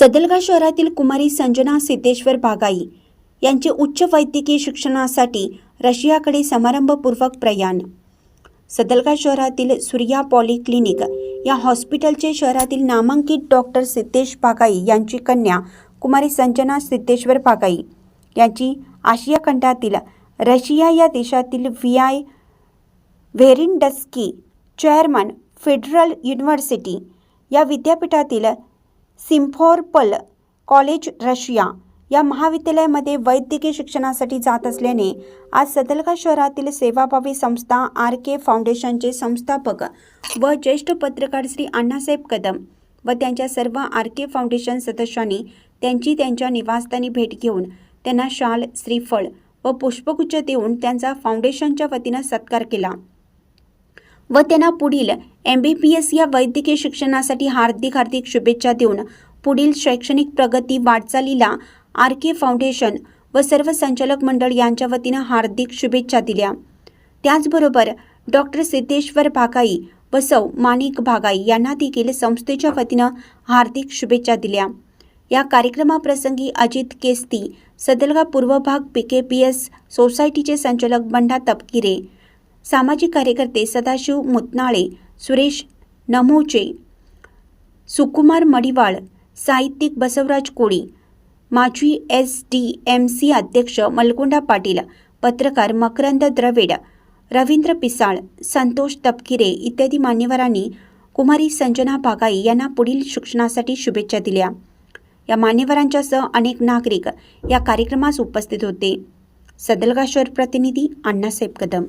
सदलगा शहरातील कुमारी संजना सिद्धेश्वर बागाई यांचे उच्च वैद्यकीय शिक्षणासाठी रशियाकडे समारंभपूर्वक प्रयाण. सदलगा शहरातील सूर्या पॉलिक्लिनिक या हॉस्पिटलचे शहरातील नामांकित डॉक्टर सिद्धेश बागाई यांची कन्या कुमारी संजना सिद्धेश्वर बागाई यांची आशिया खंडातील रशिया या देशातील V. I. Vernadsky chairman federal university या विद्यापीठातील सिम्फॉर्पल कॉलेज रशिया या महाविद्यालयामध्ये वैद्यकीय शिक्षणासाठी जात असल्याने आज सदलका शहरातील सेवाभावी संस्था आर के फाउंडेशनचे संस्थापक व ज्येष्ठ पत्रकार श्री अण्णासाहेब कदम व त्यांच्या सर्व आर के फाउंडेशन सदस्यांनी त्यांची त्यांच्या निवासस्थानी भेट घेऊन त्यांना शाल श्रीफळ व पुष्पगुच्छ देऊन त्यांचा फाउंडेशनच्या वतीनं सत्कार केला. व त्यांना पुढील एम बी पी एस या वैद्यकीय शिक्षणासाठी हार्दिक हार्दिक शुभेच्छा देऊन पुढील शैक्षणिक प्रगती वाटचालीला आर के फाउंडेशन व सर्व संचालक मंडळ यांच्या वतीनं हार्दिक शुभेच्छा दिल्या. त्याचबरोबर डॉक्टर सिद्धेश्वर भागाई व सौ माणिक भागाई यांना देखील संस्थेच्या वतीनं हार्दिक शुभेच्छा दिल्या. या कार्यक्रमाप्रसंगी अजित केस्ती सदलगा पूर्व भाग पी के पी एस सोसायटीचे संचालक बंडा तपकिरे सामाजिक कार्यकर्ते सदाशिव मुतनाळे सुरेश नमोचे सुकुमार मडिवाळ साहित्यिक बसवराज कोळी माजी एस डी एम सी अध्यक्ष मलगोंडा पाटील पत्रकार मकरंद द्रविड रवींद्र पिसाळ संतोष तपकिरे इत्यादी मान्यवरांनी कुमारी संजना बागाई यांना पुढील शिक्षणासाठी शुभेच्छा दिल्या. या मान्यवरांच्यासह अनेक नागरिक या कार्यक्रमास उपस्थित होते. सदलगा शहर प्रतिनिधी अण्णासाहेब कदम